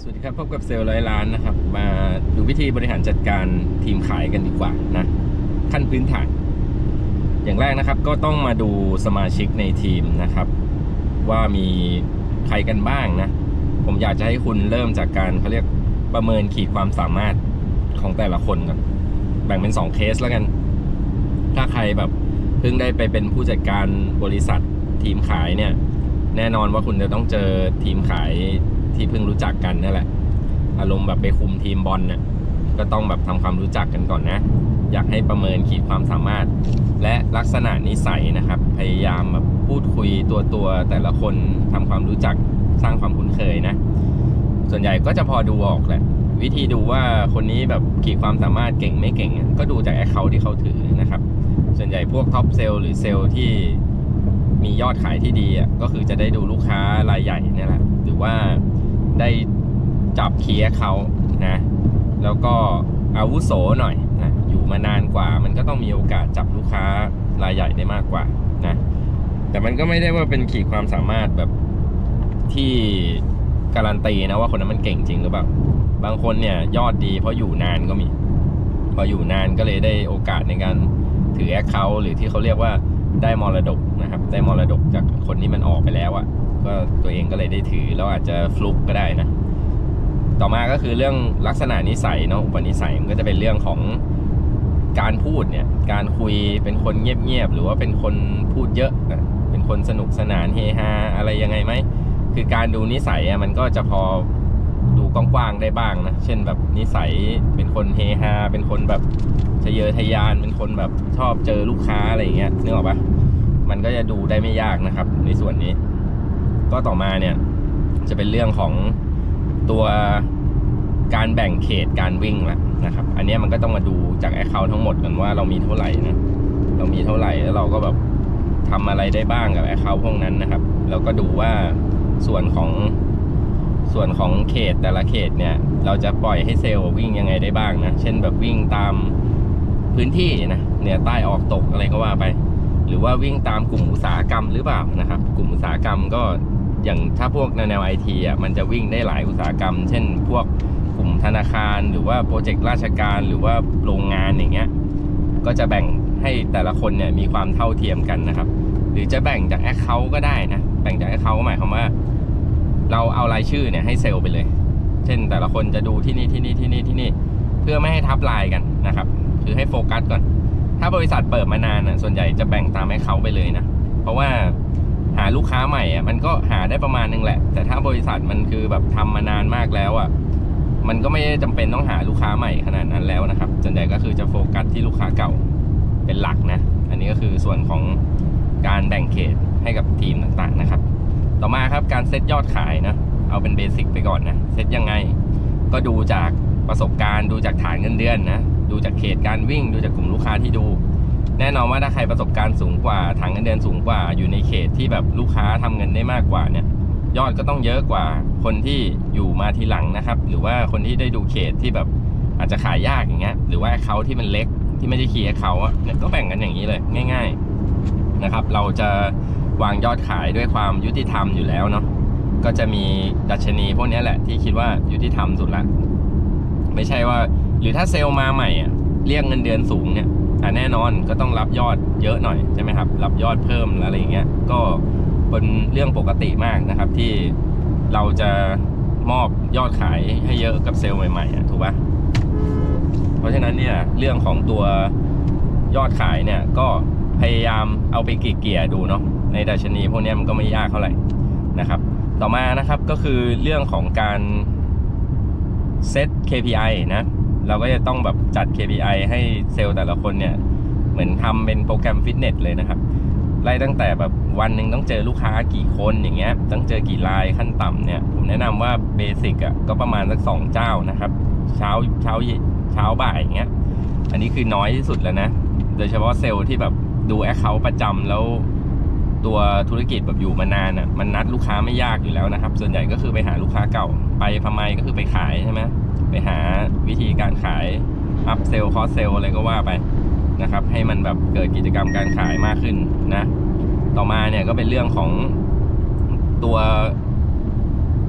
สวัสดีครับพบกับเซลล์ร้อยล้านนะครับ มาดูวิธีบริหารจัดการทีมขายกันดีกว่านะขั้นพื้นฐาน อย่างแรกนะครับก็ต้องมาดูสมาชิกในทีมนะครับ ว่ามีใครกันบ้างนะ ผมอยากจะให้คุณเริ่มจากการเขาเรียกประเมินขีดความสามารถของแต่ละคนก่อนแบ่งเป็นสองเคสแล้วกัน ถ้าใครแบบเพิ่งได้ไปเป็นผู้จัดการบริษัททีมขายเนี่ย แน่นอนว่าคุณจะต้องเจอทีมขาย ที่เพิ่งรู้จักกันนั่นแหละ อารมณ์แบบไปคุมทีมบอลเนี่ยก็ต้องแบบทำความรู้จักกันก่อนนะ อยากให้ประเมินขีดความสามารถ และลักษณะนิสัยนะครับ พยายามแบบพูดคุยตัวตัวแต่ละคนทำความรู้จักสร้างความคุ้นเคยนะ ส่วนใหญ่ก็จะพอดูออกแหละ วิธีดูว่าคนนี้แบบขีดความสามารถเก่งไม่เก่ง ก็ดูจากแอคเคาท์ที่เขาถือนะครับ ส่วนใหญ่พวกท็อปเซลล์หรือเซลล์ที่มียอดขายที่ดีอะก็คือจะได้ดูลูกค้ารายใหญ่นี่แหละ หรือว่า ได้จับเคียร์เขานะ แล้วก็อาวุโสหน่อยนะอยู่มานานกว่า มันก็ต้องมีโอกาสจับลูกค้ารายใหญ่ได้มากกว่านะแต่มันก็ไม่ได้ว่าเป็นขีดความสามารถแบบที่การันตีนะว่าคนนั้นมันเก่งจริงหรือเปล่าบางคนเนี่ยยอดดีเพราะอยู่นานก็มี พออยู่นานก็เลยได้โอกาสในการถือแอคเคาท์หรือที่เขาเรียกว่า ได้มรดกนะครับ ได้มรดกจากคนที่มันออกไปแล้วอะ่ะ ก็ตัวเองก็เลยได้ถือแล้วอาจจะฟลุกก็ได้นะ ต่อมาก็คือเรื่องลักษณะนิสัยเนาะอุปนิสัยมันก็จะเป็นเรื่องของการพูดเนี่ย การคุยเป็นคนเงียบๆหรือว่าเป็นคนพูดเยอะอะเป็นคนสนุกสนานเฮฮาอะไรยังไงไหมคือการดูนิสัยอะมันก็จะพอ ดูกว้างๆได้บ้างนะ เช่นแบบนิสัยเป็นคนเฮฮา เป็นคนแบบทะเยอทะยาน เป็นคนแบบชอบเจอลูกค้าอะไรอย่างเงี้ยนึกออกปะมันก็จะดูได้ไม่ยากนะครับ ในส่วนนี้ ก็ต่อมาเนี่ยจะเป็นเรื่องของตัวการแบ่งเขตการวิ่งแหละนะครับ อันนี้มันก็ต้องมาดูจากแอคเคาท์ทั้งหมดกันว่าเรามีเท่าไหร่นะ เรามีเท่าไหร่แล้วเราก็แบบทำอะไรได้บ้างกับแอคเคาท์พวกนั้นนะครับ แล้วก็ดูว่าส่วนของ ส่วนของเขตแต่ละเขตเนี่ย เราจะปล่อยให้เซลล์วิ่งยังไงได้บ้างนะ เช่นแบบวิ่งตามพื้นที่นะเหนือใต้ออกตกอะไรก็ว่าไป หรือว่าวิ่งตามกลุ่มอุตสาหกรรมหรือเปล่านะครับ กลุ่มอุตสาหกรรมก็อย่างถ้าพวกแนวไอทีอะมันจะวิ่งได้หลายอุตสาหกรรม เช่น พวกกลุ่มธนาคาร หรือว่าโปรเจกต์ราชการหรือว่าโรงงานอย่างเงี้ยก็จะแบ่งให้แต่ละคนเนี่ยมีความเท่าเทียมกันนะครับ หรือจะแบ่งจากแอคเคาท์ก็ได้นะแบ่งจากแอคเคาท์หมายความว่า เราเอารายชื่อเนี่ยให้เซลล์ไปเลย เช่นแต่ละคนจะดูที่นี่ที่นี่ที่นี่ที่นี่ เพื่อไม่ให้ทับลายกันนะครับ คือให้โฟกัสก่อน ถ้าบริษัทเปิดมานานน่ะส่วนใหญ่จะแบ่งตามให้เขาไปเลยนะ เพราะว่าหาลูกค้าใหม่อะมันก็หาได้ประมาณนึงแหละ แต่ถ้าบริษัทมันคือแบบทำมานานมากแล้วอะมันก็ไม่ได้จำเป็นต้องหาลูกค้าใหม่ขนาดนั้นแล้วนะครับ ส่วนใหญ่ก็คือจะโฟกัสที่ลูกค้าเก่าเป็นหลักนะ อันนี้ก็คือส่วนของการแบ่งเขตให้กับทีมต่างๆนะครับ ต่อมาครับการเซตยอดขายนะ เอาเป็นเบสิกไปก่อนนะ เซตยังไง ก็ดูจากประสบการณ์ดูจากฐานเงินเดือนนะ ดูจากเขตการวิ่ง ดูจากกลุ่มลูกค้าที่ดู แน่นอนว่าถ้าใครประสบการณ์สูงกว่าฐานเงินเดือนสูงกว่า อยู่ในเขตที่แบบลูกค้าทำเงินได้มากกว่าเนี่ย ยอดก็ต้องเยอะกว่าคนที่อยู่มาทีหลังนะครับ หรือว่าคนที่ได้ดูเขตที่แบบอาจจะขายยากอย่างเงี้ย หรือว่าเขาที่มันเล็กที่ไม่ได้เคลียร์เขาอะเนี่ยก็แบ่งกันอย่างนี้เลยง่าย ๆนะครับ เราจะ วางยอดขายด้วยความยุติธรรมอยู่แล้วเนาะก็จะมีดัชนีพวกนี้แหละที่คิดว่ายุติธรรมสุดละ ไม่ใช่ว่า หรือถ้าเซลล์มาใหม่อะเรียกเงินเดือนสูงเนี่ยอะแน่นอนก็ต้องรับยอดเยอะหน่อยใช่ไหมครับ รับยอดเพิ่มอะไรอย่างเงี้ยก็เป็นเรื่องปกติมากนะครับที่เราจะมอบยอดขายให้เยอะกับเซลล์ใหม่ๆอะถูกปะเพราะฉะนั้นเนี่ยเรื่องของตัวยอดขายเนี่ยก็พยายามเอาไปเกี่ยๆดูเนาะ ในดัชนีพวกนี้มันก็ไม่ยากเท่าไหร่นะครับ ต่อมานะครับก็คือเรื่องของการเซต KPI นะเราก็จะต้องแบบจัด KPI ให้เซลล์แต่ละคนเนี่ย เหมือนทำเป็นโปรแกรมฟิตเนสเลยนะครับ ไล่ตั้งแต่แบบวันหนึ่งต้องเจอลูกค้ากี่คนอย่างเงี้ย ต้องเจอกี่รายขั้นต่ำเนี่ย ผมแนะนำว่าเบสิกอะก็ประมาณสักสองเจ้านะครับ เช้าเช้าเย็นเช้าบ่ายอย่างเงี้ย อันนี้คือน้อยที่สุดแล้วนะ โดยเฉพาะเซลล์ที่แบบดูแอคเคาท์ประจำแล้ว ตัวธุรกิจแบบอยู่มานานอะมันนัดลูกค้าไม่ยากอยู่แล้วนะครับ ส่วนใหญ่ก็คือไปหาลูกค้าเก่าไปทำไมก็คือไปขายใช่ไหมไปหาวิธีการขายอัพเซลคอสเซลอะไรก็ว่าไปนะครับ ให้มันแบบเกิดกิจกรรมการขายมากขึ้นนะ ต่อมาเนี่ยก็เป็นเรื่องของตัว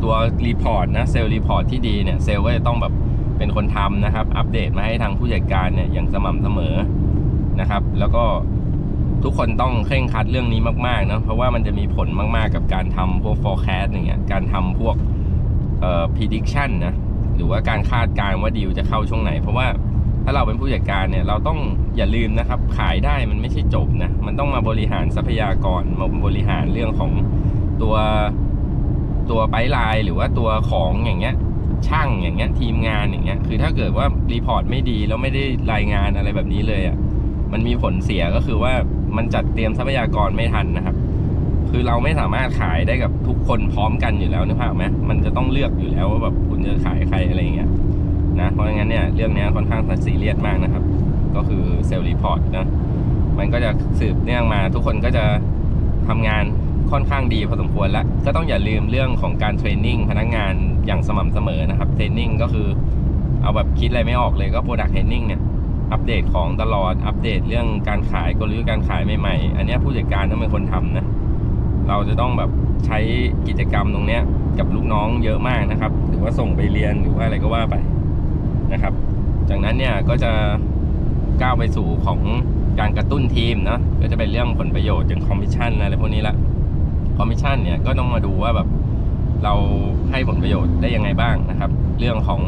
ตัวรีพอร์ตนะเซลล์รีพอร์ตที่ดีเนี่ยเซลล์ก็จะต้องแบบเป็นคนทำนะครับ อัปเดตมาให้ทางผู้จัดการเนี่ยอย่างสม่ำเสมอนะครับ แล้วก็ ทุกคนต้องเคร่งครัดเรื่องนี้มากๆนะเพราะว่ามันจะมีผลมากๆกับการทำพวก forecast อย่างเงี้ยการทำพวกเอ่อ prediction นะหรือว่าการคาดการณ์ว่าดีลจะเข้าช่วงไหน เพราะว่าถ้าเราเป็นผู้จัดการเนี่ยเราต้องอย่าลืมนะครับ ขายได้มันไม่ใช่จบนะมันต้องมาบริหารทรัพยากรมาบริหารเรื่องของตัวตัวไบไลน์หรือว่าตัวของอย่างเงี้ยช่างอย่างเงี้ยทีมงานอย่างเงี้ยคือถ้าเกิดว่ารีพอร์ตไม่ดีแล้วไม่ได้รายงานอะไรแบบนี้เลยอะ่ะมันมีผลเสียก็คือว่า มันจัดเตรียมทรัพยากรไม่ทันนะครับ คือเราไม่สามารถขายได้กับทุกคนพร้อมกันอยู่แล้วนึกภาพไหมมันจะต้องเลือกอยู่แล้วว่าแบบคุณจะขายใครอะไรอย่างเงี้ยนะเพราะงั้นเนี่ยเรื่องนี้ค่อนข้างซีเรียสมากนะครับ ก็คือเซลล์รีพอร์ตนะมันก็จะสืบเนื่องมา ทุกคนก็จะทำงานค่อนข้างดีพอสมควรแล้วก็ต้องอย่าลืมเรื่องของการเทรนนิ่งพนักงานอย่างสม่ำเสมอนะครับเทรนนิ่งก็คือเอาแบบคิดอะไรไม่ออกเลยก็ Product Training เนี่ย อัปเดตของตลอดอัปเดตเรื่องการขายกลยุทธ์การขายใหม่ๆ อันนี้ผู้จัดการต้องเป็นคนทำนะ เราจะต้องแบบใช้กิจกรรมตรงเนี้ยกับลูกน้องเยอะมากนะครับ หรือว่าส่งไปเรียนหรือว่าอะไรก็ว่าไปนะครับ จากนั้นเนี่ยก็จะก้าวไปสู่ของการกระตุ้นทีมนะก็จะเป็นเรื่องผลประโยชน์อย่างคอมมิชชั่นอะไรพวกนี้ละคอมมิชชั่นเนี่ยก็ต้องมาดูว่าแบบเราให้ผลประโยชน์ได้ยังไงบ้างนะครับ เรื่องของ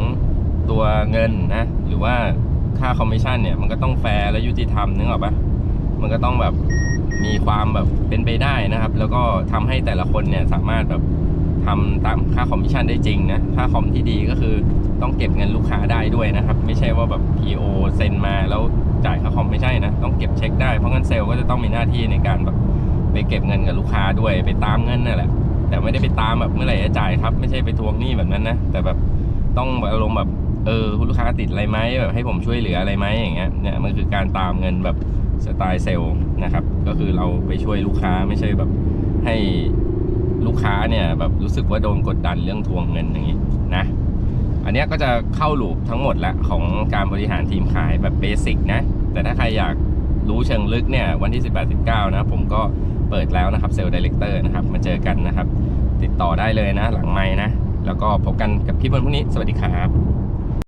ตัวเงินนะหรือว่า ค่าคอมมิชชั่นเนี่ยมันก็ต้องแฟร์และยุติธรรมนึกออกปะมันก็ต้องแบบมีความแบบเป็นไปได้นะครับ แล้วก็ทำให้แต่ละคนเนี่ยสามารถแบบทำตามค่าคอมมิชชั่นได้จริงนะค่าคอมที่ดีก็คือต้องเก็บเงินลูกค้าได้ด้วยนะครับ ไม่ใช่ว่าแบบ PO เซ็นมาแล้วจ่ายค่าคอมไม่ใช่นะ ต้องเก็บเช็คได้เพราะงั้นเซลล์ก็จะต้องมีหน้าที่ในการแบบไปเก็บเงินกับลูกค้าด้วยไปตามเงินนั่นแหละ แต่ไม่ได้ไปตามแบบเมื่อไหร่จะจ่ายครับ ไม่ใช่ไปทวงหนี้แบบนั้นนะแต่แบบต้องอารมณ์แบบ เออคุณลูกค้าติดอะไรไหมแบบให้ผมช่วยเหลืออะไรไหมอย่างเงี้ยเนี่ยมันคือการตามเงินแบบสไตล์เซลล์นะครับ ก็คือเราไปช่วยลูกค้าไม่ใช่แบบให้ลูกค้าเนี่ยแบบรู้สึกว่าโดนกดดันเรื่องทวงเงินอย่างงี้นะ อันเนี้ยก็จะเข้าลูปทั้งหมดละของการบริหารทีมขายแบบเบสิกนะ แต่ถ้าใครอยากรู้เชิงลึกเนี่ยวันที่ 18 19 นะ ผมก็เปิดแล้วนะครับเซลล์ดีเลกเตอร์นะครับ มาเจอกันนะครับ ติดต่อได้เลยนะหลังไม้นะ แล้วก็พบกันกับคลิปวันพรุ่งนี้ สวัสดีครับ